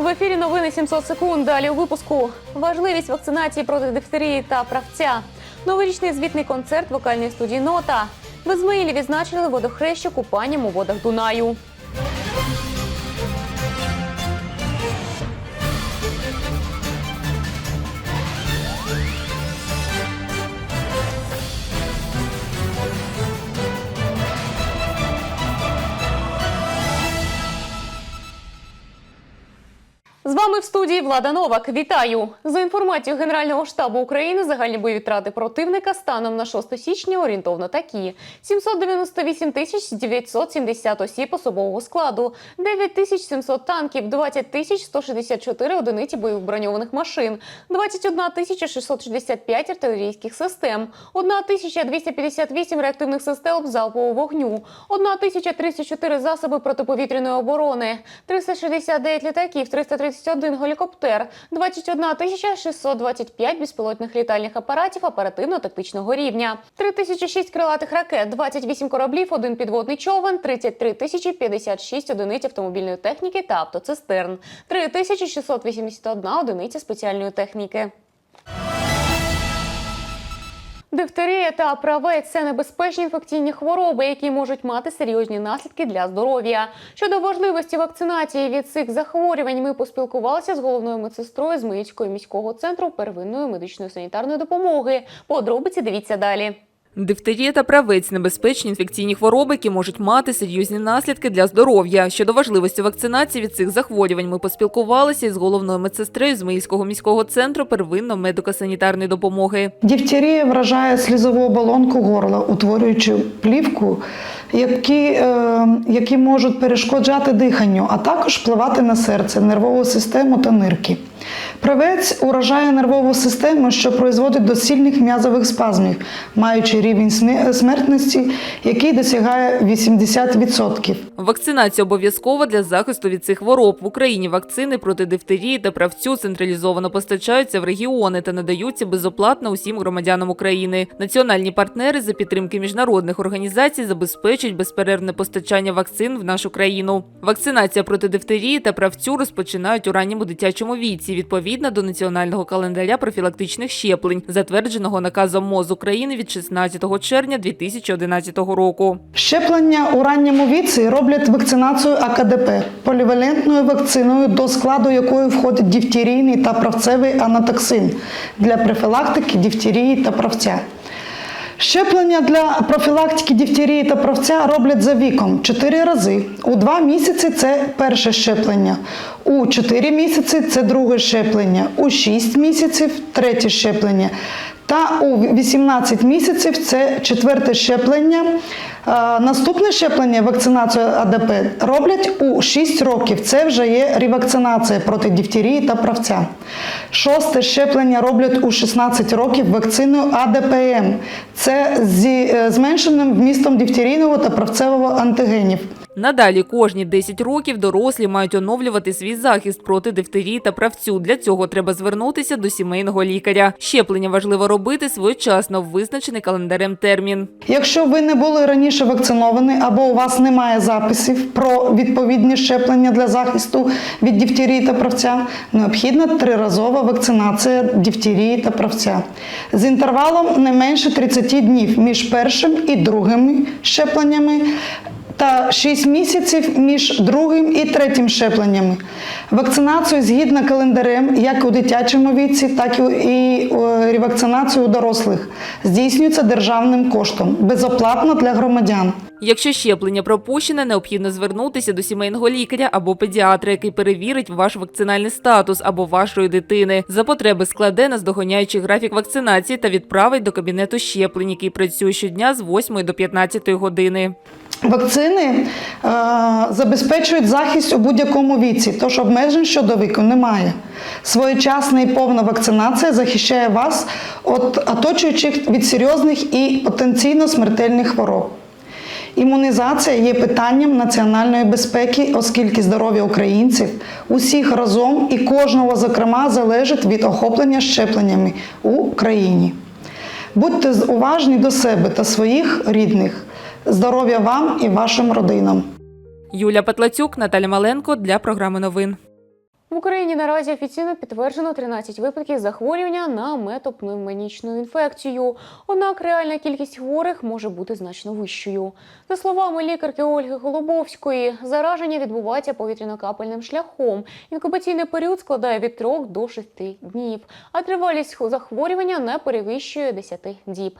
В ефірі новини 700 секунд. Далі у випуску важливість вакцинації проти дифтерії та правця. Новорічний звітний концерт вокальної студії Нота. В Ізмаїлі відзначили водохреща купанням у водах Дунаю. Вами в студії Влада Новак. Вітаю! За інформацією Генерального штабу України, загальні бойові втрати противника станом на 6 січня орієнтовно такі: 798 тисяч 970 осіб особового складу, 9 тисяч 700 танків, 20 тисяч 164 одиниці бойових броньованих машин, 21 тисяча 665 артилерійських систем, 1 тисяча 258 реактивних систем залпового вогню, 1 тисяча 34 засоби протиповітряної оборони, 369 літаків, 331 гелікоптер, 21 тисяча 625 безпілотних літальних апаратів оперативно-тактичного рівня, 3006 крилатих ракет, 28 кораблів, один підводний човен, 33 тисячі 56 одиниць автомобільної техніки та автоцистерн, 3681 одиниця спеціальної техніки. Дифтерія та правець це небезпечні інфекційні хвороби, які можуть мати серйозні наслідки для здоров'я. Щодо важливості вакцинації від цих захворювань, ми поспілкувалися з головною медсестрою з Миїцького міського центру первинної медичної санітарної допомоги. Подробиці дивіться далі. Дифтерія та правець – небезпечні інфекційні хвороби, які можуть мати серйозні наслідки для здоров'я. Щодо важливості вакцинації від цих захворювань, ми поспілкувалися із головною медсестрою з Миївського міського центру первинної медико-санітарної допомоги. Дифтерія вражає слізову оболонку горла, утворюючи плівку, які, е, які можуть перешкоджати диханню, а також впливати на серце, нервову систему та нирки. Правець уражає нервову систему, що призводить до сильних м'язових спазмів, маючи рівень смертності, який досягає 80%. Вакцинація обов'язкова для захисту від цих хвороб. В Україні вакцини проти дифтерії та правцю централізовано постачаються в регіони та надаються безоплатно усім громадянам України. Національні партнери за підтримки міжнародних організацій забезпечують безперервне постачання вакцин в нашу країну. Вакцинація проти дифтерії та правцю розпочинають у ранньому дитячому віці відповідно до національного календаря профілактичних щеплень, затвердженого наказом МОЗ України від 16 червня 2011 року. Щеплення у ранньому віці роблять вакцинацію АКДП полівалентною вакциною, до складу якої входить дифтерійний та правцевий анатоксин для профілактики дифтерії та правця. Щеплення для профілактики дифтерії та правця роблять за віком 4 рази. У 2 місяці це перше щеплення, у 4 місяці це друге щеплення, у 6 місяців третє щеплення. Та у 18 місяців це четверте щеплення. Е, Наступне щеплення, вакцинацію АДП, роблять у 6 років. Це вже є ревакцинація проти дифтерії та правця. Шосте щеплення роблять у 16 років вакциною АДПМ. Це зі е, зменшеним вмістом дифтерійного та правцевого антигенів. Надалі кожні 10 років дорослі мають оновлювати свій захист проти дифтерії та правцю. Для цього треба звернутися до сімейного лікаря. Щеплення важливо робити своєчасно визначений календарем термін. Якщо ви не були раніше вакциновані або у вас немає записів про відповідні щеплення для захисту від дифтерії та правця, необхідна триразова вакцинація дифтерії та правця з інтервалом не менше 30 днів між першим і другими щепленнями. Та 6 місяців між другим і третім щепленнями. Вакцинацію згідно календарем, як у дитячому віці, так і е, ревакцинацію у дорослих здійснюється державним коштом, безоплатно для громадян. Якщо щеплення пропущене, необхідно звернутися до сімейного лікаря або педіатра, який перевірить ваш вакцинальний статус або вашої дитини. За потреби складе наздоганяючий графік вакцинації та відправить до кабінету щеплень, який працює щодня з 8 до 15 години. Вакцини е, забезпечують захист у будь-якому віці, тож обмежень щодо віку немає. Своєчасна і повна вакцинація захищає вас від оточуючих від серйозних і потенційно смертельних хвороб. Імунізація є питанням національної безпеки, оскільки здоров'я українців усіх разом і кожного, зокрема, залежить від охоплення щепленнями у країні. Будьте уважні до себе та своїх рідних. Здоров'я вам і вашим родинам. Юля Петлацюк, Наталя Маленко для програми новин. В Україні наразі офіційно підтверджено 13 випадків захворювання на метопневмонічну інфекцію. Однак реальна кількість хворих може бути значно вищою. За словами лікарки Ольги Голубовської, зараження відбувається повітряно-капельним шляхом. Інкубаційний період складає від 3 до 6 днів, а тривалість захворювання не перевищує 10 діб.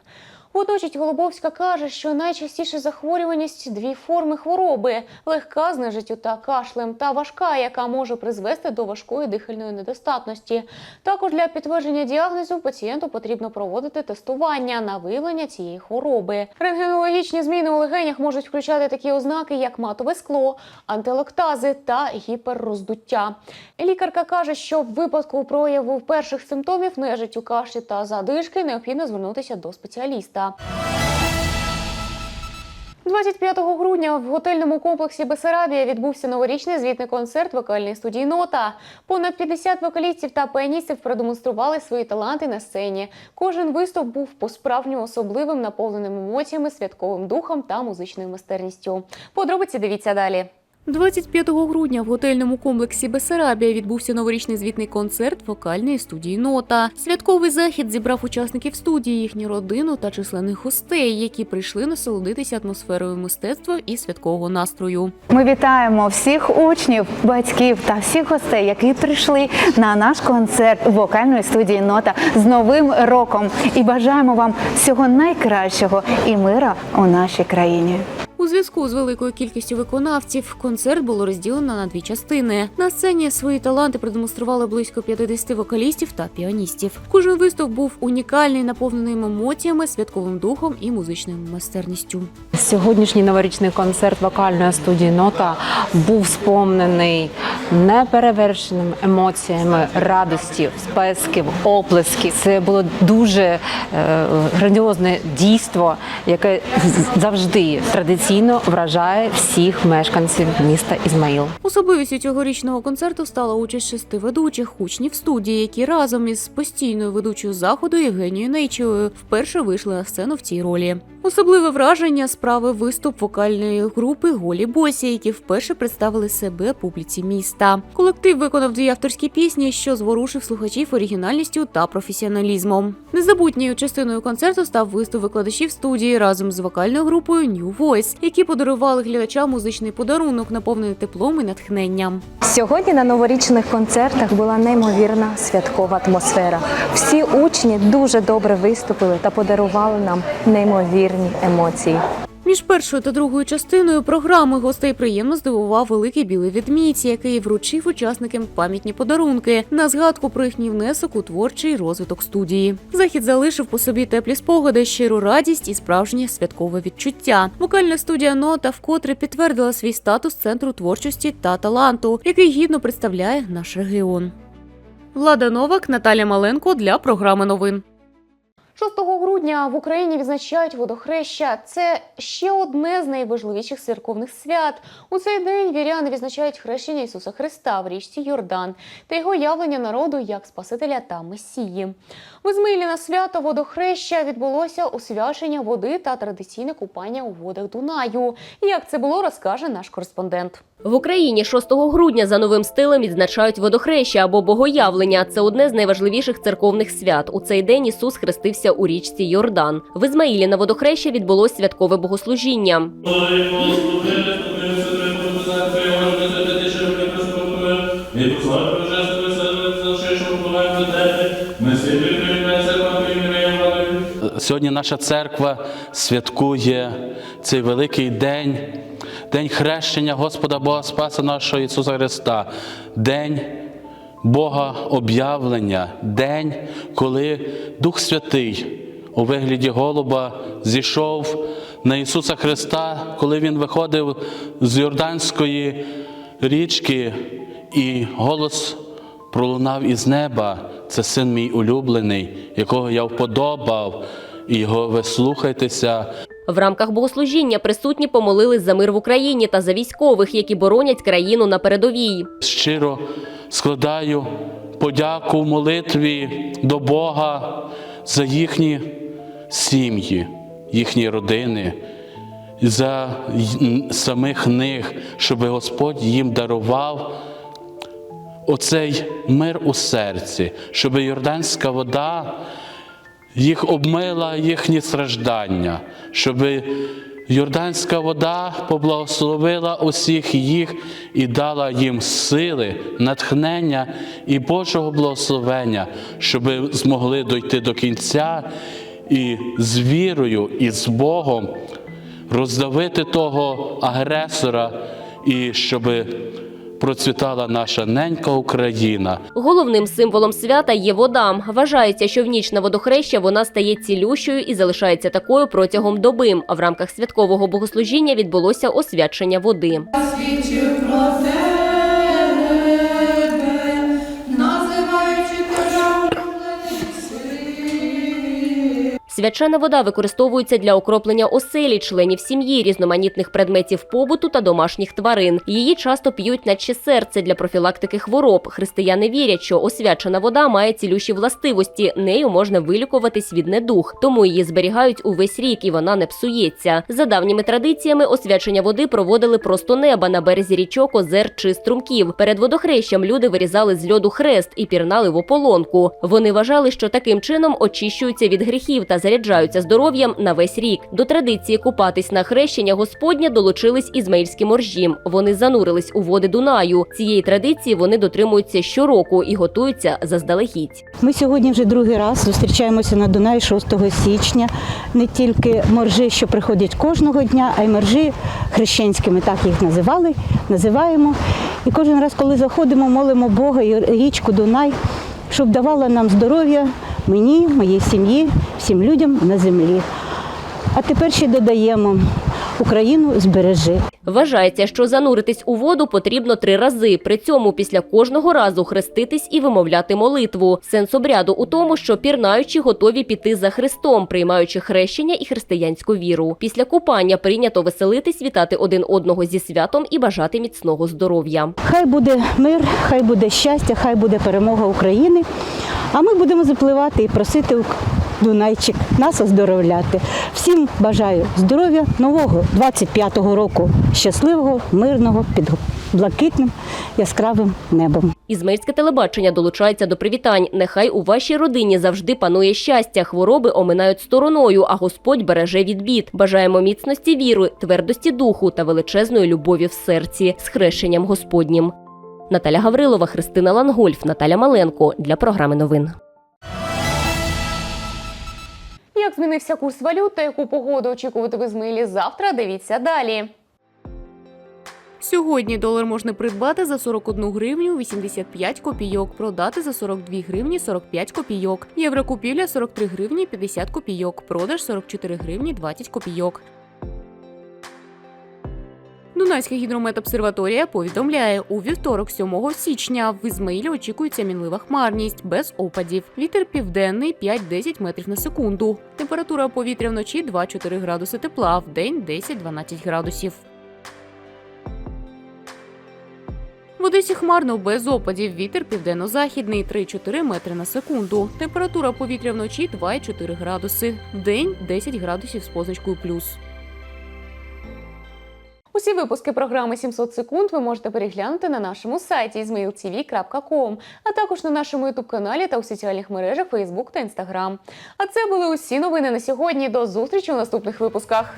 Водночас Голубовська каже, що найчастіше захворюваність дві форми хвороби: легка з нежиттю та кашлем, та важка, яка може призвести до важкої дихальної недостатності. Також для підтвердження діагнозу пацієнту потрібно проводити тестування на виявлення цієї хвороби. Рентгенологічні зміни у легенях можуть включати такі ознаки, як матове скло, антилоктази та гіперроздуття. Лікарка каже, що в випадку прояву перших симптомів нежиттю кашлі та задишки необхідно звернутися до спеціаліста. 25 грудня в готельному комплексі Бесарабія відбувся новорічний звітний концерт вокальної студії Нота. Понад 50 вокалістів та піаністів продемонстрували свої таланти на сцені. Кожен виступ був по-справжньому особливим, наповненим емоціями, святковим духом та музичною майстерністю. Подробиці дивіться далі. 25 грудня в готельному комплексі Бесарабія відбувся новорічний звітний концерт вокальної студії Нота. Святковий захід зібрав учасників студії, їхню родину та численних гостей, які прийшли насолодитися атмосферою мистецтва і святкового настрою. Ми вітаємо всіх учнів, батьків та всіх гостей, які прийшли на наш концерт вокальної студії Нота з Новим роком і бажаємо вам всього найкращого і мира у нашій країні. Зв'язку з великою кількістю виконавців концерт було розділено на дві частини. На сцені свої таланти продемонстрували близько 50 вокалістів та піаністів. Кожен виступ був унікальний, наповнений емоціями, святковим духом і музичною майстерністю. Сьогоднішній новорічний концерт вокальної студії Нота був сповнений неперевершеними емоціями радості, сплесків, оплесків. Це було дуже е, грандіозне дійство, яке завжди традиційно вражає всіх мешканців міста Ізмаїл. Особливістю цьогорічного концерту стала участь шести ведучих учнів студії, які разом із постійною ведучою заходу Євгенією Нейчевою вперше вийшли на сцену в цій ролі. Особливе враження справив виступ вокальної групи Голі Босі, які вперше представили себе публіці міста. Колектив виконав дві авторські пісні, що зворушив слухачів оригінальністю та професіоналізмом. Незабутньою частиною концерту став виступ викладачів студії разом з вокальною групою New Voice, які подарували глядачам музичний подарунок, наповнений теплом і натхненням. Сьогодні на новорічних концертах була неймовірна святкова атмосфера. Всі учні дуже добре виступили та подарували нам неймовірні емоції. Між першою та другою частиною програми гостей приємно здивував великий білий відмінці, який вручив учасникам пам'ятні подарунки на згадку про їхній внесок у творчий розвиток студії. Захід залишив по собі теплі спогади, щиру радість і справжнє святкове відчуття. Вокальна студія Нота вкотре підтвердила свій статус центру творчості та таланту, який гідно представляє наш регіон. Влада Новак, Наталя Маленко для програми новин. 6 грудня в Україні відзначають водохреща. Це ще одне з найважливіших церковних свят. У цей день віряни відзначають хрещення Ісуса Христа в річці Йордан та його явлення народу як Спасителя та Месії. В Ізмаїлі на свято водохреща відбулося освячення води та традиційне купання у водах Дунаю. Як це було, розкаже наш кореспондент. В Україні 6 грудня за новим стилем відзначають водохреща або богоявлення. Це одне з найважливіших церковних свят. У цей день Ісус хрестився у річці Йордан. В Ізмаїлі на водохреща відбулось святкове богослужіння. Сьогодні наша церква святкує цей великий день, день хрещення Господа Бога Спаса нашого Ісуса Христа, день Бога об'явлення, день, коли Дух Святий у вигляді голуба зійшов на Ісуса Христа, коли Він виходив з Йорданської річки, і голос пролунав із неба. Це син мій улюблений, якого я вподобав, і його ви слухайтеся. В рамках богослужіння присутні помолились за мир в Україні та за військових, які боронять країну на передовій. Щиро складаю подяку в молитві до Бога за їхні сім'ї, їхні родини, за самих них, щоб Господь їм дарував оцей мир у серці, щоб Йорданська вода їх обмила їхні страждання, щоб Йорданська вода поблагословила усіх їх і дала їм сили, натхнення і Божого благословення, щоб змогли дойти до кінця і з вірою, і з Богом роздавити того агресора, і щоб процвітала наша ненька Україна. Головним символом свята є вода. Вважається, що в ніч на водохреща вона стає цілющою і залишається такою протягом доби. А в рамках святкового богослужіння відбулося освячення води. Свячена вода використовується для окроплення оселі, членів сім'ї, різноманітних предметів побуту та домашніх тварин. Її часто п'ють наче серце для профілактики хвороб. Християни вірять, що освячена вода має цілющі властивості. Нею можна вилікуватись від недух, тому її зберігають увесь рік і вона не псується. За давніми традиціями освячення води проводили просто неба на березі річок, озер чи струмків. Перед водохрещем люди вирізали з льоду хрест і пірнали в ополонку. Вони вважали, що таким чином очищуються від гріхів та заряджаються здоров'ям на весь рік. До традиції купатись на хрещення Господня долучились ізмаїльські моржі. Вони занурились у води Дунаю. Цієї традиції вони дотримуються щороку і готуються заздалегідь. Ми сьогодні вже другий раз зустрічаємося на Дунаї 6 січня. Не тільки моржі, що приходять кожного дня, а й моржі хрещенськими, так їх називали, називаємо. І кожен раз, коли заходимо, молимо Бога і річку Дунай, щоб давала нам здоров'я мені, моїй сім'ї, всім людям на землі. А тепер ще додаємо Україну збережи. Вважається, що зануритись у воду потрібно три рази. При цьому після кожного разу хреститись і вимовляти молитву. Сенс обряду у тому, що пірнаючі готові піти за Христом, приймаючи хрещення і християнську віру. Після купання прийнято веселитись, вітати один одного зі святом і бажати міцного здоров'я. Хай буде мир, хай буде щастя, хай буде перемога України. А ми будемо запливати і просити у Дунайчик нас оздоровляти. Всім бажаю здоров'я нового 25-го року, щасливого, мирного, під блакитним яскравим небом. Ізмаїльське телебачення долучається до привітань. Нехай у вашій родині завжди панує щастя, хвороби оминають стороною, а Господь береже від бід. Бажаємо міцності віри, твердості духу та величезної любові в серці з хрещенням Господнім. Наталя Гаврилова, Христина Лангольф, Наталя Маленко для програми новин. Як змінився курс валют та яку погоду очікувати в Ізмаїлі завтра? Дивіться далі. Сьогодні долар можна придбати за 41 гривню 85 копійок, продати за 42 гривні 45 копійок. Єврокупівля 43 гривні 50 копійок, продаж 44 гривні 20 копійок. Дунайська гідрометобсерваторія повідомляє, у вівторок 7 січня в Ізмаїлі очікується мінлива хмарність без опадів. Вітер південний 5-10 метрів на секунду. Температура повітря вночі 2-4 градуси тепла, в день 10-12 градусів. В Одесі хмарно без опадів. Вітер південно-західний 3-4 метри на секунду. Температура повітря вночі 2,4 градуси. В день 10 градусів з позначкою плюс. Усі випуски програми 700 секунд ви можете переглянути на нашому сайті izmailtv.com, а також на нашому ютуб-каналі та у соціальних мережах Facebook та Instagram. А це були усі новини на сьогодні. До зустрічі у наступних випусках.